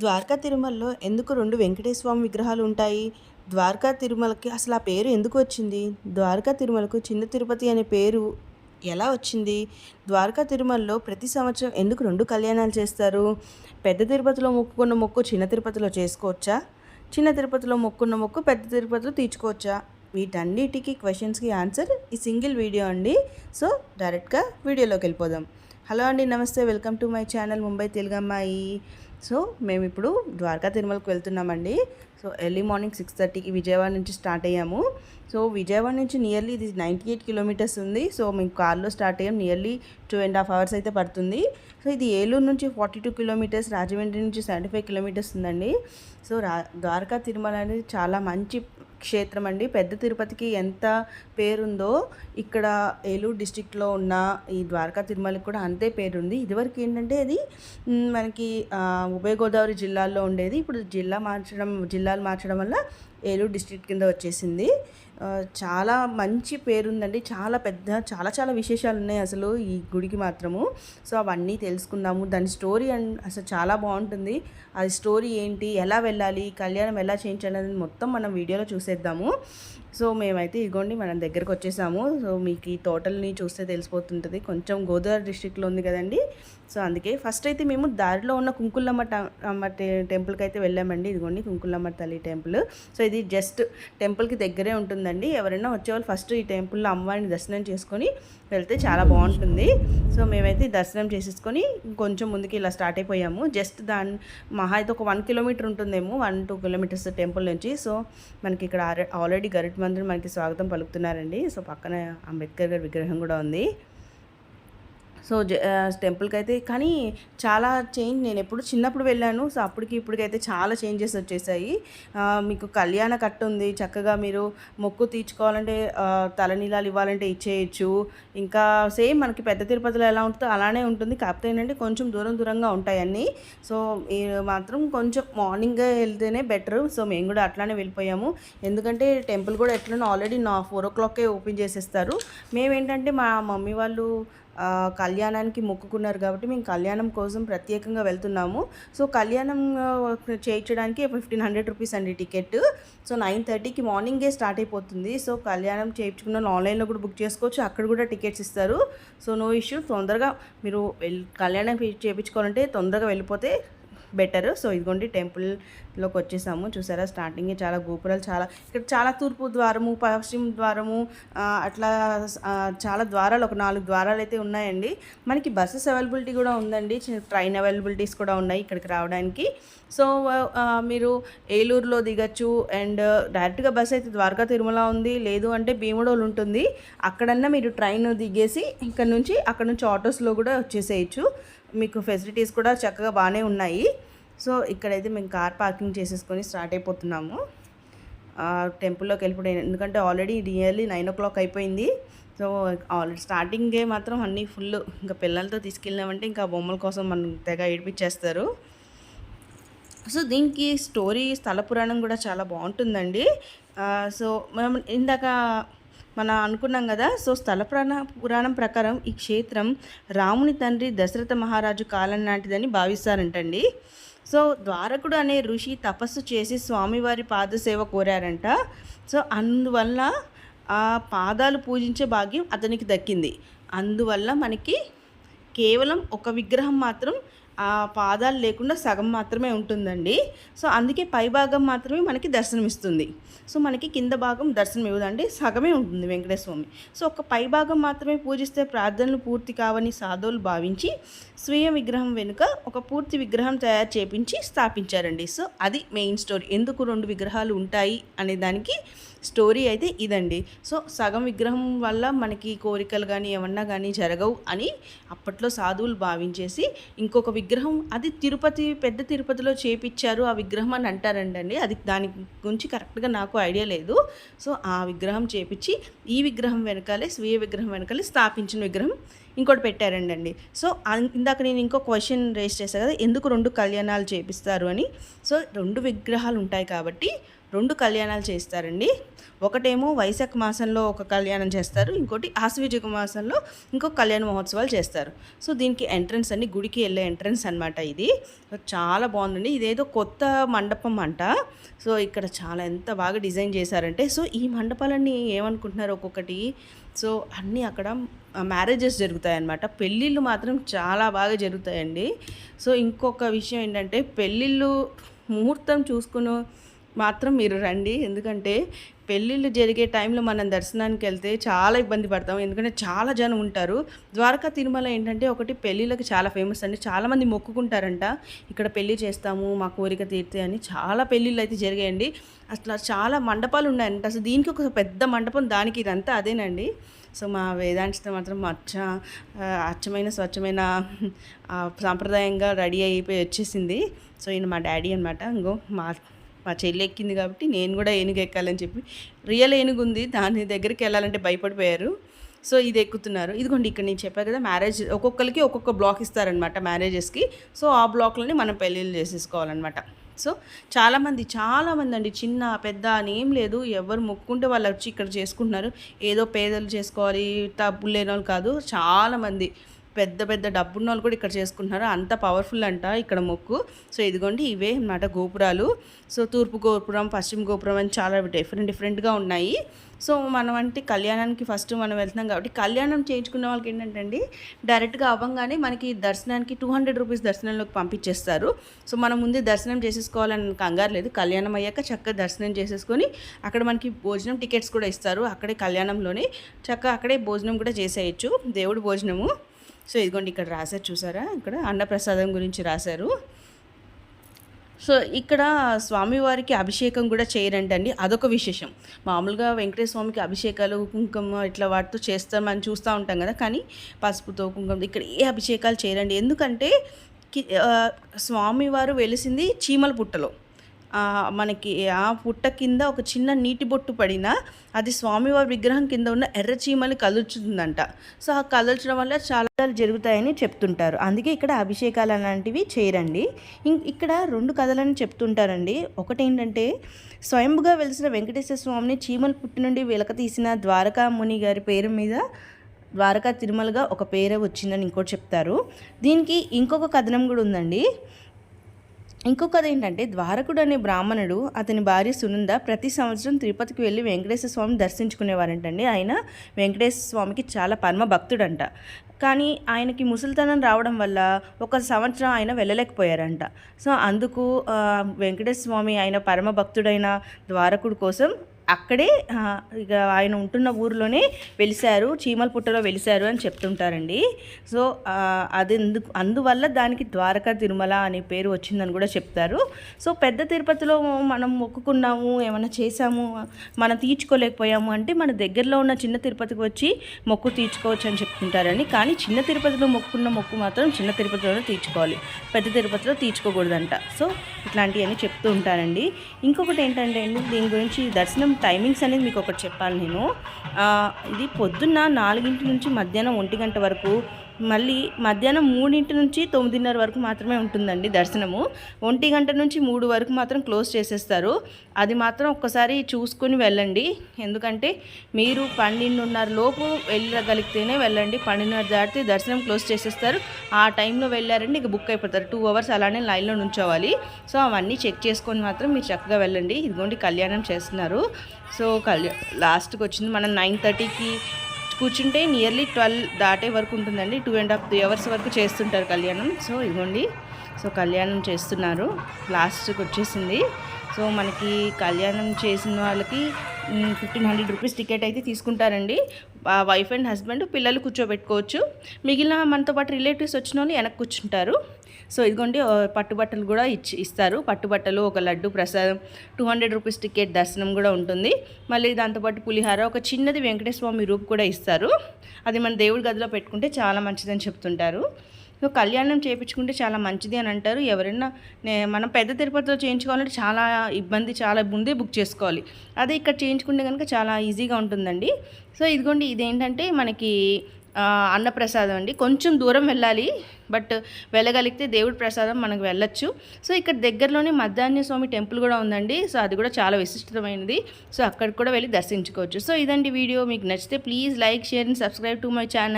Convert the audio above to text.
ద్వారకా తిరుమలలో ఎందుకు రెండు వెంకటేశ్వర స్వామి విగ్రహాలు ఉంటాయి? ద్వారకా తిరుమలకి అసలు ఆ పేరు ఎందుకు వచ్చింది? ద్వారకా తిరుమలకు చిన్న తిరుపతి అనే పేరు ఎలా వచ్చింది? ద్వారకా తిరుమలలో ప్రతి సంవత్సరం ఎందుకు రెండు కళ్యాణాలు చేస్తారు? పెద్ద తిరుపతిలో మొక్కుకున్న మొక్కు చిన్న తిరుపతిలో చేసుకోవచ్చా? చిన్న తిరుపతిలో మొక్కున్న మొక్కు పెద్ద తిరుపతిలో తీర్చుకోవచ్చా? వీటన్నిటికీ క్వశ్చన్స్కి ఆన్సర్ ఈ సింగిల్ వీడియో అండి. సో డైరెక్ట్గా వీడియోలోకి వెళ్ళిపోదాం. హలో అండి నమస్తే. Welcome to my channel Mumbai తెలుగమ్మాయి so మేము ఇప్పుడు ద్వారకా తిరుమలకు వెళ్తున్నామండి. సో ఎర్లీ మార్నింగ్ సిక్స్ థర్టీకి విజయవాడ నుంచి స్టార్ట్ అయ్యాము. సో విజయవాడ నుంచి నియర్లీ ఇది నైంటీ ఎయిట్ కిలోమీటర్స్ ఉంది. సో మేము కార్లో స్టార్ట్ అయ్యాం. Nearly two and half hours అయితే పడుతుంది. సో ఇది ఏలూరు నుంచి ఫార్టీ టూ కిలోమీటర్స్ రాజమండ్రి నుంచి సెవెంటీ ఫైవ్ కిలోమీటర్స్ ఉందండి. సో రా ద్వారకా తిరుమల అనేది చాలా మంచి క్షేత్రం అండి. పెద్ద తిరుపతికి ఎంత పేరుందో ఇక్కడ ఏలూరు డిస్టిక్లో ఉన్న ఈ ద్వారకా తిరుమలకి కూడా అంతే పేరుంది. ఇదివరకు ఏంటంటే అది మనకి ఉభయ గోదావరి జిల్లాల్లో ఉండేది. ఇప్పుడు జిల్లా మార్చడం జిల్లాలు మార్చడం వల్ల ఏలూరు డిస్ట్రిక్ట్ కింద వచ్చేసింది. చాలా మంచి పేరుందండి. చాలా పెద్ద చాలా చాలా విశేషాలు ఉన్నాయి అసలు ఈ గుడికి మాత్రము. సో అవన్నీ తెలుసుకుందాము. దాని స్టోరీ అండ్ అసలు చాలా బాగుంటుంది. అది స్టోరీ ఏంటి? ఎలా వెళ్ళాలి? కళ్యాణం ఎలా చేయించాలి అనేది మొత్తం మనం వీడియోలో చూసేద్దాము. సో మేమైతే ఇగోండి మనం దగ్గరకు వచ్చేసాము. సో మీకు ఈ తోటల్ని చూస్తే తెలిసిపోతుంటుంది. కొంచెం గోదావరి డిస్ట్రిక్ట్లో ఉంది కదండి. సో అందుకే ఫస్ట్ అయితే మేము దారిలో ఉన్న కుంకులమ్మ అమ్మ టెంపుల్కి అయితే వెళ్ళామండి. ఇదిగోండి కుంకులమ్మ తల్లి టెంపుల్. సో ఇది జస్ట్ టెంపుల్కి దగ్గరే ఉంటుందండి. ఎవరైనా వచ్చేవాళ్ళు ఫస్ట్ ఈ టెంపుల్లో అమ్మవారిని దర్శనం చేసుకొని వెళ్తే చాలా బాగుంటుంది. సో మేమైతే దర్శనం చేసేసుకొని కొంచెం ముందుకి ఇలా స్టార్ట్ అయిపోయాము. జస్ట్ దాని మహా అయితే ఒక వన్ కిలోమీటర్ ఉంటుందేమో వన్ టూ కిలోమీటర్స్ టెంపుల్ నుంచి. సో మనకి ఇక్కడ ఆల్రెడీ గరుడ్ మందిరం మనకి స్వాగతం పలుకుతున్నారండి. సో పక్కన అంబేద్కర్ గారి విగ్రహం కూడా ఉంది. సో టెంపుల్కి అయితే కానీ చాలా చేంజ్ నేను ఎప్పుడు చిన్నప్పుడు వెళ్ళాను. సో అప్పటికి ఇప్పటికైతే చాలా చేంజెస్ వచ్చేసాయి. మీకు కళ్యాణ కట్ట ఉంది. చక్కగా మీరు మొక్కు తీర్చుకోవాలంటే తలనీలాలు ఇవ్వాలంటే ఇచ్చేయచ్చు. ఇంకా సేమ్ మనకి పెద్ద తిరుపతిలో ఎలా ఉంటుందో అలానే ఉంటుంది. కాకపోతే ఏంటంటే కొంచెం దూరం దూరంగా ఉంటాయి అన్నీ. సో మాత్రం కొంచెం మార్నింగ్ వెళ్తేనే బెటర్. సో మేము కూడా అట్లానే వెళ్ళిపోయాము. ఎందుకంటే టెంపుల్ కూడా ఎట్లనో ఆల్రెడీ నా ఫోర్ ఓ క్లాక్కే ఓపెన్ చేసేస్తారు. మేమేంటంటే మా మమ్మీ వాళ్ళు కళ్యాణానికి మొక్కుకున్నారు కాబట్టి మేము కళ్యాణం కోసం ప్రత్యేకంగా వెళ్తున్నాము. సో కళ్యాణం చేయించడానికి ఫిఫ్టీన్ హండ్రెడ్ రూపీస్ అండి టికెట్ సో నైన్ థర్టీకి మార్నింగే స్టార్ట్ అయిపోతుంది. సో కళ్యాణం చేయించుకున్న ఆన్లైన్లో కూడా బుక్ చేసుకోవచ్చు. అక్కడ కూడా టికెట్స్ ఇస్తారు. సో నో ఇష్యూ తొందరగా మీరు వెళ్ళి కళ్యాణం చేయించుకోవాలంటే తొందరగా వెళ్ళిపోతే బెటర్. సో ఇదిగోండి టెంపుల్లోకి వచ్చేసాము. చూసారా స్టార్టింగే చాలా గోపురాలు చాలా ఇక్కడ చాలా తూర్పు ద్వారము పశ్చిమ ద్వారము అట్లా చాలా ద్వారాలు ఒక నాలుగు ద్వారాలు అయితే ఉన్నాయండి. మనకి బస్సెస్ అవైలబిలిటీ కూడా ఉందండి. ట్రైన్ అవైలబిలిటీస్ కూడా ఉన్నాయి ఇక్కడికి రావడానికి. సో మీరు ఏలూరులో దిగచ్చు. అండ్ డైరెక్ట్గా బస్ అయితే ద్వారకా తిరుమల ఉంది. లేదు అంటే భీముడోలు ఉంటుంది. అక్కడన్నా మీరు ట్రైన్ దిగేసి ఇక్కడ నుంచి అక్కడ నుంచి ఆటోస్లో కూడా వచ్చేసేయచ్చు. మీకు ఫెసిలిటీస్ కూడా చక్కగా బాగానే ఉన్నాయి. సో ఇక్కడైతే మేము కార్ పార్కింగ్ చేసేసుకొని స్టార్ట్ అయిపోతున్నాము. టెంపుల్లోకి వెళ్ళిపోయి ఎందుకంటే already nearly nine o'clock అయిపోయింది. సో ఆల్రెడీ స్టార్టింగే మాత్రం అన్నీ ఫుల్ ఇంకా పిల్లలతో తీసుకెళ్ళినామంటే ఇంకా బొమ్మల కోసం మనం తెగ ఏడిపించేస్తారు. సో దీనికి స్టోరీ స్థల పురాణం కూడా చాలా బాగుంటుందండి. సో మనం ఇందాక మనం అనుకున్నాం కదా. సో స్థల పురాణ పురాణం ప్రకారం ఈ క్షేత్రం రాముని తండ్రి దశరథ మహారాజు కాలం నాటిదని భావిస్తారంటండి. సో ద్వారకుడు అనే ఋషి తపస్సు చేసి స్వామివారి పాదసేవ కోరారంట. సో అందువల్ల ఆ పాదాలు పూజించే భాగ్యం అతనికి దక్కింది. అందువల్ల మనకి కేవలం ఒక విగ్రహం మాత్రం ఆ పాదాలు లేకుండా సగం మాత్రమే ఉంటుందండి. సో అందుకే పై భాగం మాత్రమే మనకి దర్శనమిస్తుంది. సో మనకి కింద భాగం దర్శనం ఇవ్వదండి సగమే ఉంటుంది వెంకటేశ్వర స్వామి సో ఒక పై భాగం మాత్రమే పూజిస్తే ప్రార్థనలు పూర్తి కావని సాధువులు భావించి స్వీయ విగ్రహం వెనుక ఒక పూర్తి విగ్రహం తయారు చేపించి స్థాపించారండి. సో అది మెయిన్ స్టోరీ. ఎందుకు రెండు విగ్రహాలు ఉంటాయి అనే దానికి స్టోరీ అయితే ఇదండి. సో సగం విగ్రహం వల్ల మనకి కోరికలు కానీ ఏమన్నా కానీ జరగవు అని అప్పట్లో సాధువులు భావించేసి ఇంకొక విగ్రహం అది తిరుపతి పెద్ద తిరుపతిలో చేపించారు ఆ విగ్రహం అని అంటారండి అది దాని గురించి కరెక్ట్గా నాకు ఐడియా లేదు. సో ఆ విగ్రహం చేపించి ఈ విగ్రహం వెనకాలే స్వీయ విగ్రహం వెనకాలే స్థాపించిన విగ్రహం ఇంకోటి పెట్టారండి సో ఇందాక నేను ఇంకో క్వశ్చన్ రేస్ చేశాను కదా ఎందుకు రెండు కళ్యాణాలు చేపిస్తారు అని? సో రెండు విగ్రహాలు ఉంటాయి కాబట్టి రెండు కళ్యాణాలు చేస్తారండి. ఒకటేమో వైశాఖ మాసంలో ఒక కళ్యాణం చేస్తారు. ఇంకోటి ఆశ్వయుజ మాసంలో ఇంకో కళ్యాణ మహోత్సవాలు చేస్తారు. సో దీనికి ఎంట్రన్స్ అండి. గుడికి వెళ్ళే ఎంట్రన్స్ అనమాట ఇది. చాలా బాగుందండి. ఇదేదో కొత్త మండపం అంట. సో ఇక్కడ చాలా ఎంత బాగా డిజైన్ చేశారంటే సో ఈ మండపాలన్నీ ఏమనుకుంటున్నారు ఒక్కొక్కటి? సో అన్నీ అక్కడ మ్యారేజెస్ జరుగుతాయి అన్నమాట పెళ్ళిళ్ళు మాత్రం చాలా బాగా జరుగుతాయండి. సో ఇంకొక విషయం ఏంటంటే పెళ్ళిళ్ళు ముహూర్తం చూసుకుని మాత్రం మీరు రండి. ఎందుకంటే పెళ్ళిళ్ళు జరిగే టైంలో మనం దర్శనానికి వెళ్తే చాలా ఇబ్బంది పడతాం. ఎందుకంటే చాలా జనం ఉంటారు. ద్వారకా తిరుమల ఏంటంటే ఒకటి పెళ్ళిళ్ళకి చాలా ఫేమస్ అండి. చాలామంది మొక్కుకుంటారంట. ఇక్కడ పెళ్ళి చేస్తాము మా కోరిక తీర్తే అని చాలా పెళ్ళిళ్ళు అయితే జరిగాయండి. అసలు చాలా మండపాలు ఉన్నాయంట. అసలు దీనికి ఒక పెద్ద మండపం దానికి ఇదంతా అదేనండి. సో మా వేదాంతితో మాత్రం అచ్చ అచ్చమైన స్వచ్ఛమైన సాంప్రదాయంగా రెడీ అయిపోయి వచ్చేసింది. సో ఈయన మా డాడీ అనమాట ఇంకో మా మా చెల్లి ఎక్కింది కాబట్టి నేను కూడా ఏనుగు ఎక్కాలని చెప్పి రియల్ ఏనుగు ఉంది దాని దగ్గరికి వెళ్ళాలంటే భయపడిపోయారు. సో ఇది ఎక్కుతున్నారు. ఇదిగోండి ఇక్కడ నేను చెప్పాను కదా మ్యారేజ్ ఒక్కొక్కరికి ఒక్కొక్క బ్లాక్ ఇస్తారనమాట మ్యారేజెస్కి సో ఆ బ్లాక్లోనే మనం పెళ్ళిళ్ళు చేసేసుకోవాలన్నమాట. సో చాలామంది చాలామంది అండి చిన్న పెద్ద అని ఏం లేదు. ఎవరు మొక్కుంటే వాళ్ళు వచ్చి ఇక్కడ చేసుకుంటున్నారు. ఏదో పేదలు చేసుకోవాలి డబ్బులు లేని వాళ్ళు కాదు చాలామంది. పెద్ద పెద్ద డబ్బున్న వాళ్ళు కూడా ఇక్కడ చేసుకుంటున్నారు. అంత పవర్ఫుల్ అంట ఇక్కడ మొక్కు. సో ఇదిగోండి ఇవే అన్నమాట గోపురాలు. సో తూర్పు గోపురం పశ్చిమ గోపురం అని చాలా డిఫరెంట్ డిఫరెంట్గా ఉన్నాయి. సో మనం అంటే కళ్యాణానికి ఫస్ట్ మనం వెళ్తున్నాం కాబట్టి కళ్యాణం చేయించుకున్న వాళ్ళకి ఏంటంటే అండి డైరెక్ట్గా అవ్వగానే మనకి దర్శనానికి టూ హండ్రెడ్ రూపీస్ దర్శనంలోకి పంపించేస్తారు. సో మనం ముందే దర్శనం చేసేసుకోవాలని కంగారు లేదు. కళ్యాణం అయ్యాక చక్కగా దర్శనం చేసేసుకొని అక్కడ మనకి భోజనం టికెట్స్ కూడా ఇస్తారు. అక్కడే కళ్యాణంలోనే చక్కగా అక్కడే భోజనం కూడా చేసేయచ్చు. దేవుడి భోజనము. సో ఇదిగోండి ఇక్కడ రాశారు చూసారా? ఇక్కడ అన్నప్రసాదం గురించి రాశారు. సో ఇక్కడ స్వామివారికి అభిషేకం కూడా చేయరంటండి. అదొక విశేషం. మామూలుగా వెంకటేశ్వర స్వామికి అభిషేకాలు కుంకుమ ఇట్లా వాటితో చేస్తామని చూస్తూ ఉంటాం కదా కానీ పసుపుతో కుంకుమ ఇక్కడ ఏ అభిషేకాలు చేయరండి. ఎందుకంటే కి- స్వామివారు వెలిసింది చీమల పుట్టలో. మనకి ఆ పుట్ట కింద ఒక చిన్న నీటి బొట్టు పడినా అది స్వామివారి విగ్రహం కింద ఉన్న ఎర్ర చీమలు కదుల్చుతుందంట. సో ఆ కదుల్చడం వల్ల చాలా జరుగుతాయని చెప్తుంటారు. అందుకే ఇక్కడ అభిషేకాలు అలాంటివి చేయరండి. ఇం- ఇక్కడ రెండు కథలని చెప్తుంటారండి. ఒకటి ఏంటంటే స్వయంభుగా వెలిసిన వెంకటేశ్వర స్వామిని చీమల పుట్టి నుండి వెలక తీసిన ద్వారకా ముని గారి పేరు మీద ద్వారకా తిరుమలగా ఒక పేరే వచ్చిందని ఇంకోటి చెప్తారు. దీనికి ఇంకొక కథనం కూడా ఉందండి. ఇంకొకది ఏంటంటే ద్వారకుడు అనే బ్రాహ్మణుడు అతని భార్య సునంద ప్రతి సంవత్సరం తిరుపతికి వెళ్ళి వెంకటేశ్వర స్వామిని దర్శించుకునేవారంటండి. ఆయన వెంకటేశ్వర స్వామికి చాలా పరమ భక్తుడంట. కానీ ఆయనకి ముసలితనం రావడం వల్ల ఒక సంవత్సరం ఆయన వెళ్ళలేకపోయారంట. సో అందుకు వెంకటేశ్వర స్వామి ఆయన పరమ భక్తుడైన ద్వారకుడు కోసం అక్కడే ఇక ఆయన ఉంటున్న ఊరిలోనే వెలిశారు చీమల పుట్టలో వెలిశారు అని చెప్తుంటారండి. సో అది ఎందుకు అందువల్ల దానికి ద్వారకా తిరుమల అనే పేరు వచ్చిందని కూడా చెప్తారు. సో పెద్ద తిరుపతిలో మనం మొక్కుకున్నాము ఏమైనా చేసాము మనం తీర్చుకోలేకపోయాము అంటే మన దగ్గరలో ఉన్న చిన్న తిరుపతికి వచ్చి మొక్కు తీర్చుకోవచ్చు అని చెప్తుంటారండి. కానీ చిన్న తిరుపతిలో మొక్కుకున్న మొక్కు మాత్రం చిన్న తిరుపతిలోనే తీర్చుకోవాలి. పెద్ద తిరుపతిలో తీర్చుకోకూడదంట. సో ఇట్లాంటివన్నీ చెప్తూ ఉంటారండి. ఇంకొకటి ఏంటంటే అండి దీని గురించి దర్శనం టైమింగ్స్ అనేది మీకు ఒకటి చెప్పాలి నేను. ఇది పొద్దున్న నాలుగింటి నుంచి మధ్యాహ్నం ఒంటి గంట వరకు మళ్ళీ మధ్యాహ్నం మూడింటి నుంచి తొమ్మిదిన్నర వరకు మాత్రమే ఉంటుందండి దర్శనము. ఒంటి గంట నుంచి మూడు వరకు మాత్రం క్లోజ్ చేసేస్తారు. అది మాత్రం ఒక్కసారి చూసుకొని వెళ్ళండి. ఎందుకంటే మీరు పన్నెండున్నర లోపు వెళ్ళగలిగితేనే వెళ్ళండి. పన్నెండున్నర దాటితే దర్శనం క్లోజ్ చేసేస్తారు. ఆ టైంలో వెళ్ళారండి ఇక బుక్ అయిపోతారు. టూ అవర్స్ అలానే లైన్లో నుంచోవాలి. సో అవన్నీ చెక్ చేసుకొని మాత్రం మీరు చక్కగా వెళ్ళండి. ఇదిగోండి కళ్యాణం చేస్తున్నారు. సో కళ్యాణ్ లాస్ట్కి వచ్చింది మనం నైన్ థర్టీకి కూర్చుంటే నియర్లీ ట్వెల్వ్ దాటే వరకు ఉంటుందండి. Two and half three hours వరకు చేస్తుంటారు కళ్యాణం. సో ఇదిగోండి సో కళ్యాణం చేస్తున్నారు. లాస్ట్కి వచ్చేసింది. సో మనకి కళ్యాణం చేసిన వాళ్ళకి ఫిఫ్టీన్ హండ్రెడ్ రూపీస్ టికెట్ అయితే తీసుకుంటారండి. వైఫ్ అండ్ హస్బెండ్ పిల్లలు కూర్చోబెట్టుకోవచ్చు. మిగిలిన మనతో పాటు రిలేటివ్స్ వచ్చిన వాళ్ళు వెనక్కి కూర్చుంటారు. సో ఇదిగోండి పట్టుబట్టలు కూడా ఇచ్చి ఇస్తారు. పట్టుబట్టలు ఒక లడ్డు ప్రసాదం టూ హండ్రెడ్ రూపీస్ టికెట్ దర్శనం కూడా ఉంటుంది. మళ్ళీ దాంతోపాటు పులిహార ఒక చిన్నది వెంకటేశ్వర స్వామి రూప్ కూడా ఇస్తారు. అది మన దేవుడి గదిలో పెట్టుకుంటే చాలా మంచిదని చెప్తుంటారు. సో కళ్యాణం చేయించుకుంటే చాలా మంచిది అని అంటారు. ఎవరైనా నే- మనం పెద్ద తిరుపతిలో చేయించుకోవాలంటే చాలా ఇబ్బంది చాలా ముందే బుక్ చేసుకోవాలి. అదే ఇక్కడ చేయించుకుంటే కనుక చాలా ఈజీగా ఉంటుందండి. సో ఇదిగోండి ఇదేంటంటే మనకి అన్నప్రసాదం అండి. కొంచెం దూరం వెళ్ళాలి బట్ వెళ్ళగలిగితే దేవుడి ప్రసాదం మనకు వెళ్ళొచ్చు. సో ఇక్కడ దగ్గరలోనే మధ్యాహ్న స్వామి టెంపుల్ కూడా ఉందండి. సో అది కూడా చాలా విశిష్టమైనది. సో అక్కడికి కూడా వెళ్ళి దర్శించుకోవచ్చు. సో ఇదండి వీడియో. మీకు నచ్చితే please like share and subscribe to my channel.